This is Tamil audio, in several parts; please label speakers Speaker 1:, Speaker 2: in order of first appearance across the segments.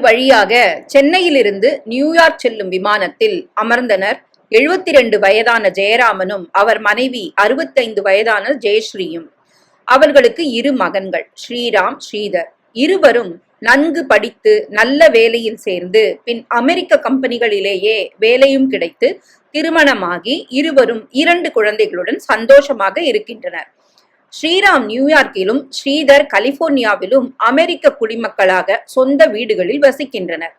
Speaker 1: வழியாக சென்னையிலிருந்து நியூயார்க் செல்லும் விமானத்தில் அமர்ந்தனர். எழுபத்தி ரெண்டு வயதான ஜெயராமனும் அவர் மனைவி அறுபத்தைந்து வயதான ஜெயஸ்ரீயும். அவர்களுக்கு இரு மகன்கள் ஸ்ரீராம் ஸ்ரீதர். இருவரும் நன்கு படித்து நல்ல வேலையில் சேர்ந்து பின் அமெரிக்க கம்பெனிகளிலேயே வேலையும் கிடைத்து திருமணமாகி இருவரும் இரண்டு குழந்தைகளுடன் சந்தோஷமாக இருக்கின்றனர். ஸ்ரீராம் நியூயார்க்கிலும் ஸ்ரீதர் கலிபோர்னியாவிலும் அமெரிக்க குடிமக்களாக சொந்த வீடுகளில் வசிக்கின்றனர்.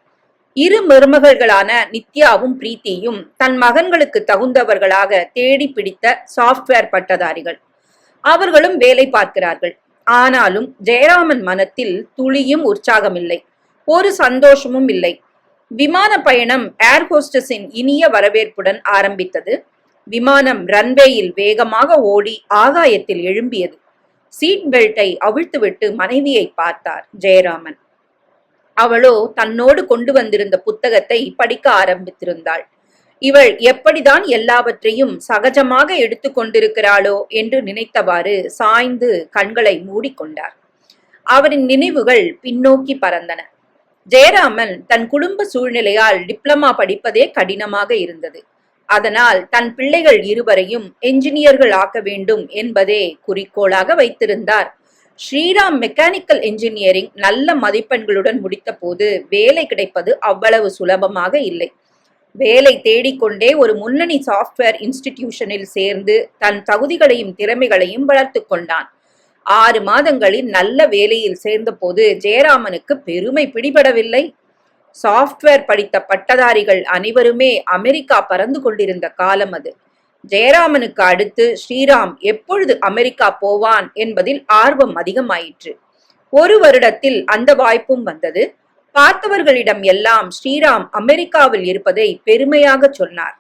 Speaker 1: இரு மருமகள்களான நித்யாவும் பிரீத்தியும் தன் மகன்களுக்கு தகுந்தவர்களாக தேடி பிடித்த சாஃப்ட்வேர் பட்டதாரிகள். அவர்களும் வேலை பார்க்கிறார்கள். ஆனாலும் ஜெயராமன் மனத்தில் துளியும் உற்சாகமில்லை. ஒரு சந்தோஷமும் இல்லை. விமான பயணம் ஏர் ஹோஸ்டஸின் இனிய வரவேற்புடன் ஆரம்பித்தது. விமானம் ரன்வேயில் வேகமாக ஓடி ஆகாயத்தில் எழும்பியது. சீட் பெல்ட்டை அவிழ்த்துவிட்டு மனைவியை பார்த்தார் ஜெயராமன். அவளோ தன்னோடு கொண்டு வந்திருந்த புத்தகத்தை படிக்க ஆரம்பித்திருந்தாள். இவள் எப்படிதான் எல்லாவற்றையும் சகஜமாக எடுத்துக்கொண்டிருக்கிறாளோ என்று நினைத்தவாறு சாய்ந்து கண்களை மூடிக்கொண்டார். அவரின் நினைவுகள் பின்னோக்கி பறந்தன. ஜெயராமன் தன் குடும்ப சூழ்நிலையால் டிப்ளமா படிப்பதே கடினமாக இருந்தது. அதனால் தன் பிள்ளைகள் இருவரையும் என்ஜினியர்கள் ஆக்க வேண்டும் என்பதே குறிக்கோளாக வைத்திருந்தார். ஸ்ரீராம் மெக்கானிக்கல் என்ஜினியரிங் நல்ல மதிப்பெண்களுடன் முடித்தபோது வேலை கிடைப்பது அவ்வளவு சுலபமாக இல்லை. வேலை தேடிக்கொண்டே ஒரு முன்னணி சாஃப்ட்வேர் இன்ஸ்டிடியூஷனில் சேர்ந்து தன் தகுதிகளையும் திறமைகளையும் வளர்த்து கொண்டான். ஆறு மாதங்களில் நல்ல வேலையில் சேர்ந்தபோது ஜெயராமனுக்கு பெருமை பிடிபடவில்லை. சாஃப்ட்வேர் படித்த பட்டதாரிகள் அனைவருமே அமெரிக்கா பறந்து கொண்டிருந்த காலம் அது. ஜெயராமனுக்கு அடுத்து ஸ்ரீராம் எப்பொழுது அமெரிக்கா போவான் என்பதில் ஆர்வம் அதிகமாயிற்று. ஒரு வருடத்தில் அந்த வாய்ப்பும் வந்தது. பார்த்தவர்களிடம் எல்லாம் ஸ்ரீராம் அமெரிக்காவில் இருப்பதை பெருமையாக சொன்னார்.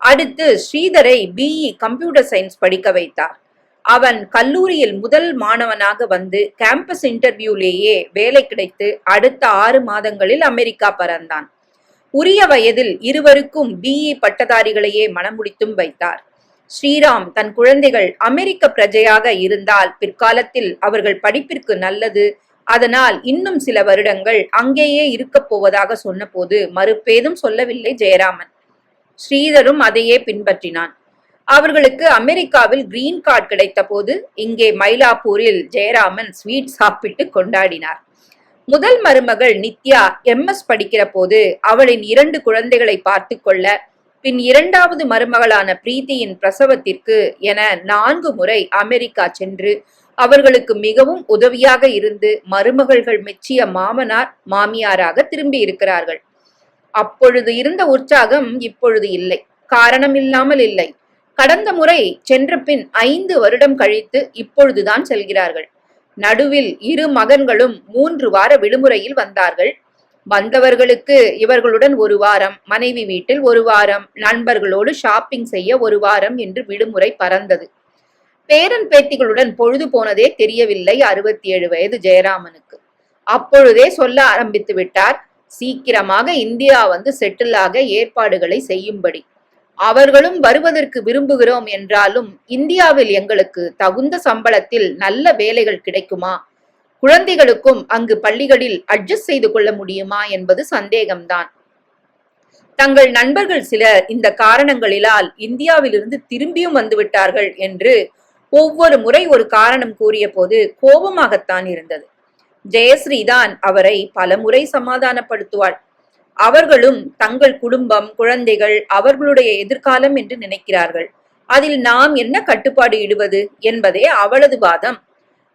Speaker 1: அடுத்து ஸ்ரீதரை பிஇ கம்ப்யூட்டர் சயின்ஸ் படிக்க வைத்தார். அவன் கல்லூரியில் முதல் மாணவனாக வந்து கேம்பஸ் இன்டர்வியூலேயே வேலை கிடைத்து அடுத்த ஆறு மாதங்களில் அமெரிக்கா பறந்தான். உரிய வயதில் இருவருக்கும் பிஇ பட்டதாரிகளையே மனமுடித்தும் வைத்தார். ஸ்ரீராம் தன் குழந்தைகள் அமெரிக்க பிரஜையாக இருந்தால் பிற்காலத்தில் அவர்கள் படிப்பிற்கு நல்லது. அதனால் இன்னும் சில வருடங்கள் அங்கேயே இருக்கப் போவதாக சொன்னபோது மறுப்பேதும் சொல்லவில்லை ஜெயராமன். ஸ்ரீதரும் அதையே பின்பற்றினான். அவர்களுக்கு அமெரிக்காவில் கிரீன் கார்டு கிடைத்த போது இங்கே மயிலாப்பூரில் ஜெயராமன் ஸ்வீட் சாப்பிட்டு கொண்டாடினார். முதல் மருமகள் நித்யா எம்எஸ் படிக்கிற போது அவளின் இரண்டு குழந்தைகளை பார்த்து கொள்ள பின் இரண்டாவது மருமகளான பிரீத்தியின் பிரசவத்திற்கு என நான்கு முறை அமெரிக்கா சென்று அவர்களுக்கு மிகவும் உதவியாக இருந்து மருமகள்கள் மெச்சிய மாமனார் மாமியாராக திரும்பி இருக்கிறார்கள். அப்பொழுது இருந்த உற்சாகம் இப்பொழுது இல்லை. காரணம் இல்லாமல் இல்லை. கடந்த முறை சென்ற பின் ஐந்து வருடம் கழித்து இப்பொழுதுதான் செல்கிறார்கள். நடுவில் இரு மகன்களும் மூன்று வார விடுமுறையில் வந்தார்கள். வந்தவர்களுக்கு இவர்களுடன் ஒரு வாரம் மனைவி வீட்டில் ஒரு வாரம் நண்பர்களோடு ஷாப்பிங் செய்ய ஒரு வாரம் என்று விடுமுறை பறந்தது. பேரன் பேத்திகளுடன் பொழுது போனதே தெரியவில்லை அறுபத்தி ஏழு வயது ஜெயராமனுக்கு. அப்பொழுதே சொல்ல ஆரம்பித்து விட்டார் சீக்கிரமாக இந்தியா வந்து செட்டில் ஆக ஏற்பாடுகளை செய்யும்படி. அவர்களும் வருவதற்கு விரும்புகிறோம் என்றாலும் இந்தியாவில் எங்களுக்கு தகுந்த சம்பளத்தில் நல்ல வேலைகள் கிடைக்குமா? குழந்தைகளுக்கும் அங்கு பள்ளிகளில் அட்ஜஸ்ட் செய்து கொள்ள முடியுமா என்பது சந்தேகம்தான். தங்கள் நண்பர்கள் சிலர் இந்த காரணங்களிலால் இந்தியாவிலிருந்து திரும்பியும் வந்துவிட்டார்கள் என்று ஒவ்வொரு முறை ஒரு காரணம் கூறிய போது கோபமாகத்தான் இருந்தது. ஜெயஸ்ரீதான் அவரை பலமுறை சமாதானப்படுத்துவாள். அவர்களும் தங்கள் குடும்பம் குழந்தைகள் அவர்களுடைய எதிர்காலம் என்று நினைக்கிறார்கள். அதில் நாம் என்ன கட்டுப்பாடு இடுவது என்பதே அவளது வாதம்.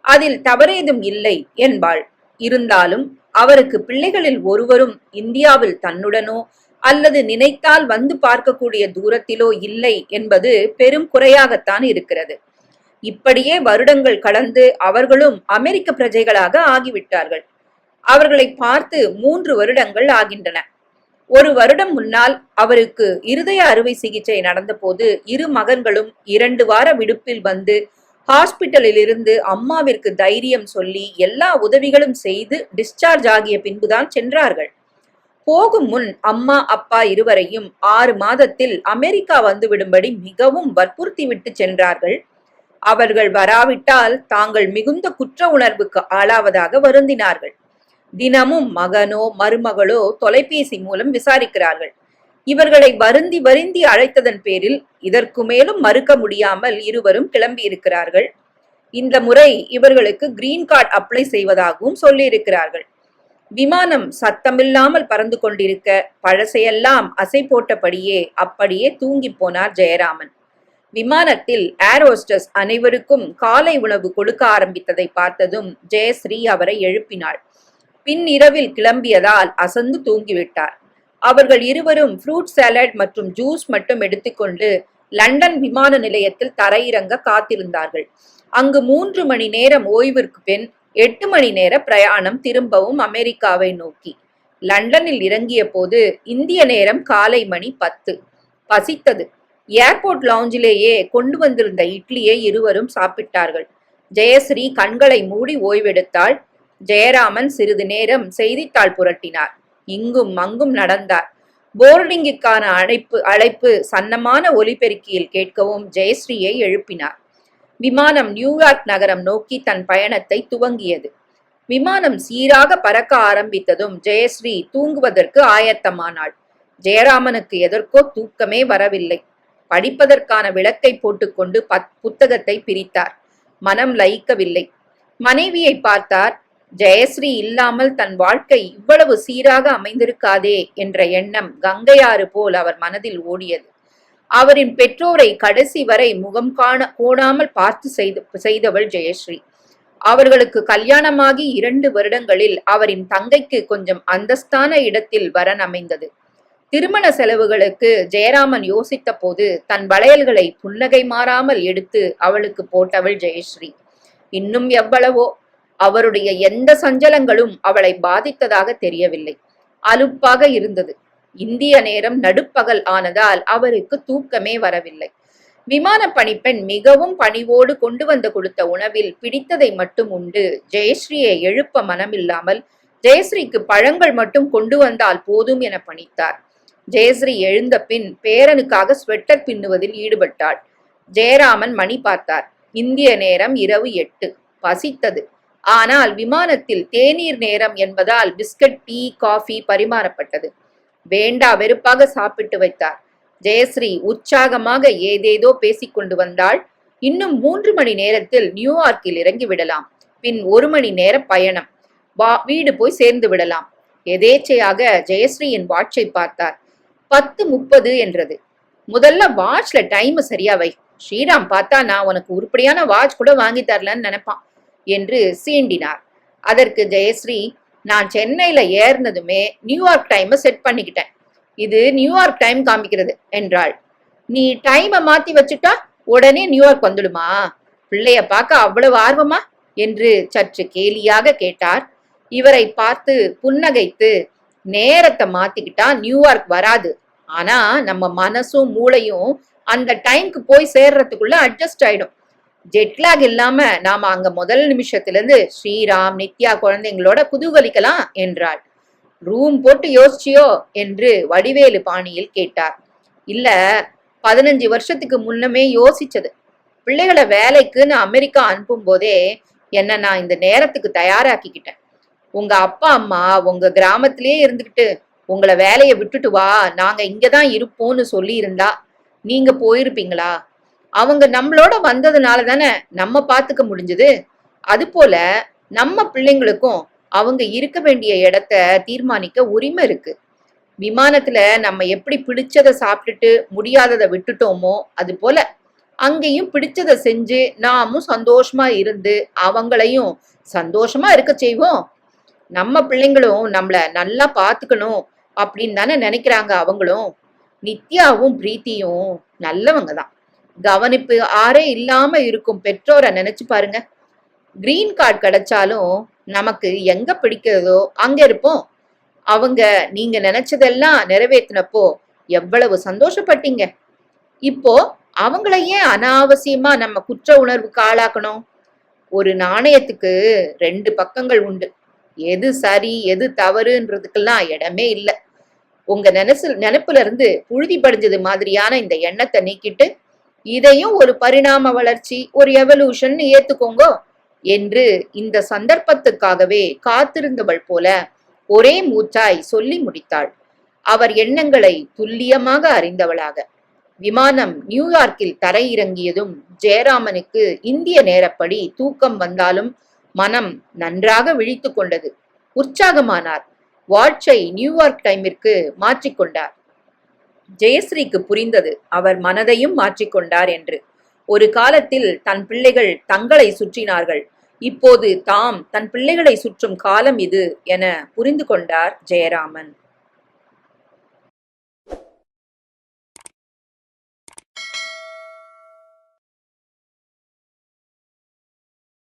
Speaker 1: அதில் தவறேதும் இல்லை என்பாள். இருந்தாலும் அவருக்கு பிள்ளைகளில் ஒருவரும் இந்தியாவில் தன்னுடனோ அல்லது நினைத்தால் வந்து பார்க்கக்கூடிய தூரத்திலோ இல்லை என்பது பெரும் குறையாகத்தான் இருக்கிறது. இப்படியே வருடங்கள் கடந்து அவர்களும் அமெரிக்க பிரஜைகளாக ஆகிவிட்டார்கள். அவர்களை பார்த்து மூன்று வருடங்கள் ஆகின்றன. ஒரு வருடம் முன்னால் அவருக்கு இருதய அறுவை சிகிச்சை நடந்தபோது இரு மகன்களும் இரண்டு வார விடுப்பில் வந்து ஹாஸ்பிட்டலில் இருந்து அம்மாவிற்கு தைரியம் சொல்லி எல்லா உதவிகளும் செய்து டிஸ்சார்ஜ் ஆகிய பின்புதான் சென்றார்கள். போகும் முன் அம்மா அப்பா இருவரையும் ஆறு மாதத்தில் அமெரிக்கா வந்துவிடும்படி மிகவும் வற்புறுத்தி விட்டு சென்றார்கள். அவர்கள் வராவிட்டால் தாங்கள் மிகுந்த குற்ற உணர்வுக்கு ஆளாவதாக வருந்தினார்கள். தினமும் மகனோ மருமகளோ தொலைபேசி மூலம் விசாரிக்கிறார்கள். இவர்களை வருந்தி வருந்தி அழைத்ததன் பேரில் இதற்கு மேலும் மறுக்க முடியாமல் இருவரும் கிளம்பி இருக்கிறார்கள் இந்த முறை இவர்களுக்கு கிரீன் கார்டு அப்ளை செய்வதாகவும் சொல்லியிருக்கிறார்கள். விமானம் சத்தமில்லாமல் பறந்து கொண்டிருக்க பழசையெல்லாம் அசை போட்டபடியே அப்படியே தூங்கி போனார் ஜெயராமன். விமானத்தில் ஏர் ஹோஸ்டஸ் அனைவருக்கும் காலை உணவு கொடுக்க ஆரம்பித்ததை பார்த்ததும் ஜெயஸ்ரீ அவரை எழுப்பினாள். பின் இரவில் கிளம்பியதால் அசந்து தூங்கிவிட்டார். அவர்கள் இருவரும் ஃப்ரூட் சாலட் மற்றும் ஜூஸ் மட்டும் எடுத்துக்கொண்டு லண்டன் விமான நிலையத்தில் தரையிறங்க காத்திருந்தார்கள். அங்கு மூன்று மணி நேரம் ஓய்விற்கு பின் எட்டு மணி நேர பிரயாணம் திரும்பவும் அமெரிக்காவை நோக்கி. லண்டனில் இறங்கிய போது இந்திய நேரம் காலை மணி பத்து. பசித்தது. ஏர்போர்ட் லவுஞ்சிலேயே கொண்டு வந்திருந்த இட்லியை இருவரும் சாப்பிட்டார்கள். ஜெயஸ்ரீ கண்களை மூடி ஓய்வெடுத்தாள். ஜெயராமன் சிறிது நேரம் செய்தித்தாள் புரட்டினார். இங்கும் அங்கும் நடந்தார். போர்டிங்குக்கான அழைப்பு அழைப்பு சன்னமான ஒலிபெருக்கியில் கேட்கவும் ஜெயஸ்ரீயை எழுப்பினார். விமானம் நியூயார்க் நகரம் நோக்கி தன் பயணத்தை துவங்கியது. விமானம் சீராக பறக்க ஆரம்பித்ததும் ஜெயஸ்ரீ தூங்குவதற்கு ஆயத்தமானாள். ஜெயராமனுக்கு எதற்கோ தூக்கமே வரவில்லை. படிப்பதற்கான விளக்கை போட்டுக்கொண்டு பத் புத்தகத்தை பிரித்தார். மனம் லயிக்கவில்லை. மனைவியை பார்த்தார். ஜெயஸ்ரீ இல்லாமல் தன் வாழ்க்கை இவ்வளவு சீராக அமைந்திருக்காதே என்ற எண்ணம் கங்கையாறு போல் அவர் மனதில் ஓடியது. அவரின் பெற்றோரை கடைசி வரை முகம் காண கோணாமல் பார்த்து செய்து செய்தவள் ஜெயஸ்ரீ. அவர்களுக்கு கல்யாணமாகி இரண்டு வருடங்களில் அவரின் தங்கைக்கு கொஞ்சம் அந்தஸ்தான இடத்தில் வரன் அமைந்தது திருமண செலவுகளுக்கு ஜெயராமன் யோசித்த போது தன் வளையல்களை புன்னகை மாறாமல் எடுத்து அவளுக்கு போட்டவள் ஜெயஸ்ரீ. இன்னும் எவ்வளவோ அவருடைய எந்த சஞ்சலங்களும் அவளை பாதித்ததாக தெரியவில்லை. அலுப்பாக இருந்தது. இந்திய நேரம் நடுப்பகல் ஆனதால் அவருக்கு தூக்கமே வரவில்லை. விமான பணிப்பெண் மிகவும் பணிவோடு கொண்டு வந்து கொடுத்த உணவில் பிடித்ததை மட்டும் உண்டு. ஜெயஸ்ரீயை எழுப்ப மனமில்லாமல் ஜெயஸ்ரீக்கு பழங்கள் மட்டும் கொண்டு வந்தால் போதும் என பணித்தார். ஜெயஸ்ரீ எழுந்த பின் பேரனுக்காக ஸ்வெட்டர் பின்னுவதில் ஈடுபட்டாள். ஜெயராமன் மணி பார்த்தார். இந்திய நேரம் இரவு எட்டு. பசித்தது. ஆனால் விமானத்தில் தேநீர் நேரம் என்பதால் பிஸ்கட் டீ காஃபி பரிமாறப்பட்டது. வேண்டா வெறுப்பாக சாப்பிட்டு வைத்தார். ஜெயஸ்ரீ உற்சாகமாக ஏதேதோ பேசிக்கொண்டு வந்தாள். இன்னும் மூன்று மணி நேரத்தில் நியூயார்க்கில் இறங்கி விடலாம். பின் ஒரு மணி நேர பயணம். வா வீடு போய் சேர்ந்து விடலாம். எதேச்சையாக ஜெயஸ்ரீயின் வாட்சை பார்த்தார். பத்து முப்பது என்றது. முதல்ல வாட்ச்ல டைம் சரியா வை. ஸ்ரீராம் பார்த்தா நான் உனக்கு உருப்படியான வாட்ச் கூட வாங்கி தரலன்னு நினைப்பான். என்று சீண்டினார். அதற்கு ஜெயஸ்ரீ நான் சென்னையில ஏறினதுமே நியூயார்க் டைமை செட் பண்ணிக்கிட்டேன். இது நியூயார்க் டைம் காமிக்கிறது என்றாள். நீ டைமை மாத்தி வச்சுட்டா உடனே நியூயார்க் வந்துடுமா? பிள்ளைய பார்க்க அவ்வளவு ஆர்வமா? என்று சற்று கேலியாக கேட்டார். இவரை பார்த்து புன்னகைத்து நேரத்தை மாத்திக்கிட்டா நியூயார்க் வராது. ஆனா நம்ம மனசும் மூளையும் அந்த டைம்க்கு போய் சேர்றதுக்குள்ள அட்ஜஸ்ட் ஆயிடும். ஜெட்லாக் இல்லாம நாம அங்க முதல் நிமிஷத்துல இருந்து ஸ்ரீராம் நித்யா குழந்தைங்களோட குதூகலிக்கலாம் என்றாள். ரூம் போட்டு யோசிச்சியோ என்று வடிவேலு பாணியில் கேட்டார். இல்ல பதினஞ்சு வருஷத்துக்கு முன்னமே யோசிச்சது. பிள்ளைகளை வேலைக்குன்னு அமெரிக்கா அனுப்பும் போதே என்ன நான் இந்த நேரத்துக்கு தயாராக்கிக்கிட்டேன். உங்க அப்பா அம்மா உங்க கிராமத்திலேயே இருந்துகிட்டு உங்களை வேலையை விட்டுட்டு வா நாங்க இங்கதான் இருப்போம்னு சொல்லி இருந்தா நீங்க போயிருப்பீங்களா? அவங்க நம்மளோட வந்ததுனால தானே நம்ம பார்த்துக்க முடிஞ்சது? அது போல நம்ம பிள்ளைங்களுக்கும் அவங்க இருக்க வேண்டிய இடத்த தீர்மானிக்க உரிமை இருக்கு. விமானத்துல நம்ம எப்படி பிடிச்சதை சாப்பிட்டுட்டு முடியாததை விட்டுட்டோமோ அது போல அங்கேயும் பிடிச்சதை செஞ்சு நாமும் சந்தோஷமா இருந்து அவங்களையும் சந்தோஷமா இருக்க செய்வோம். நம்ம பிள்ளைங்களும் நம்மள நல்லா பார்த்துக்கணும் அப்படின்னு தானே நினைக்கிறாங்க அவங்களும். நித்யாவும் பிரீத்தியும் நல்லவங்க தான். கவனிப்பு ஆரே இல்லாம இருக்கும் பெற்றோரை நினைச்சு பாருங்க. கிரீன் கார்டு கிடைச்சாலும் நமக்கு எங்க பிடிக்கிறதோ அங்க இருப்போம். அவங்க நீங்க நினைச்சதெல்லாம் நிறைவேற்றினப்போ எவ்வளவு சந்தோஷப்பட்டீங்க. இப்போ அவங்கள ஏன் அனாவசியமா நம்ம குற்ற உணர்வுக்கு ஆளாக்கணும்? ஒரு நாணயத்துக்கு ரெண்டு பக்கங்கள் உண்டு. எது சரி எது தவறுன்றதுக்கெல்லாம் இடமே இல்லை. உங்க நினைசு நினைப்புல இருந்து புழுதி படிஞ்சது மாதிரியான இந்த எண்ணத்தை நீக்கிட்டு இதையும் ஒரு பரிணாம வளர்ச்சி ஒரு எவல்யூஷன் ஏத்துக்கோங்க என்று இந்த சந்தர்ப்பத்துக்காகவே காத்திருந்தவள் போல ஒரே மூச்சாய் சொல்லி முடித்தாள். அவர் எண்ணங்களை துல்லியமாக அறிந்தவளாக. விமானம் நியூயார்க்கில் தரையிறங்கியதும் ஜெயராமனுக்கு இந்திய நேரப்படி தூக்கம் வந்தாலும் மனம் நன்றாக விழித்து கொண்டது. உற்சாகமானார். வாட்சை நியூயார்க் டைமிற்கு மாற்றிக்கொண்டார் ஜெயஸ்ரீக்கு புரிந்தது. அவர் மனதையும் மாற்றிக்கொண்டார் என்று. ஒரு காலத்தில் தன் பிள்ளைகள் தங்களை சுற்றினார்கள். இப்போது தாம் தன் பிள்ளைகளை சுற்றும் காலம் இது என புரிந்து கொண்டார் ஜெயராமன்.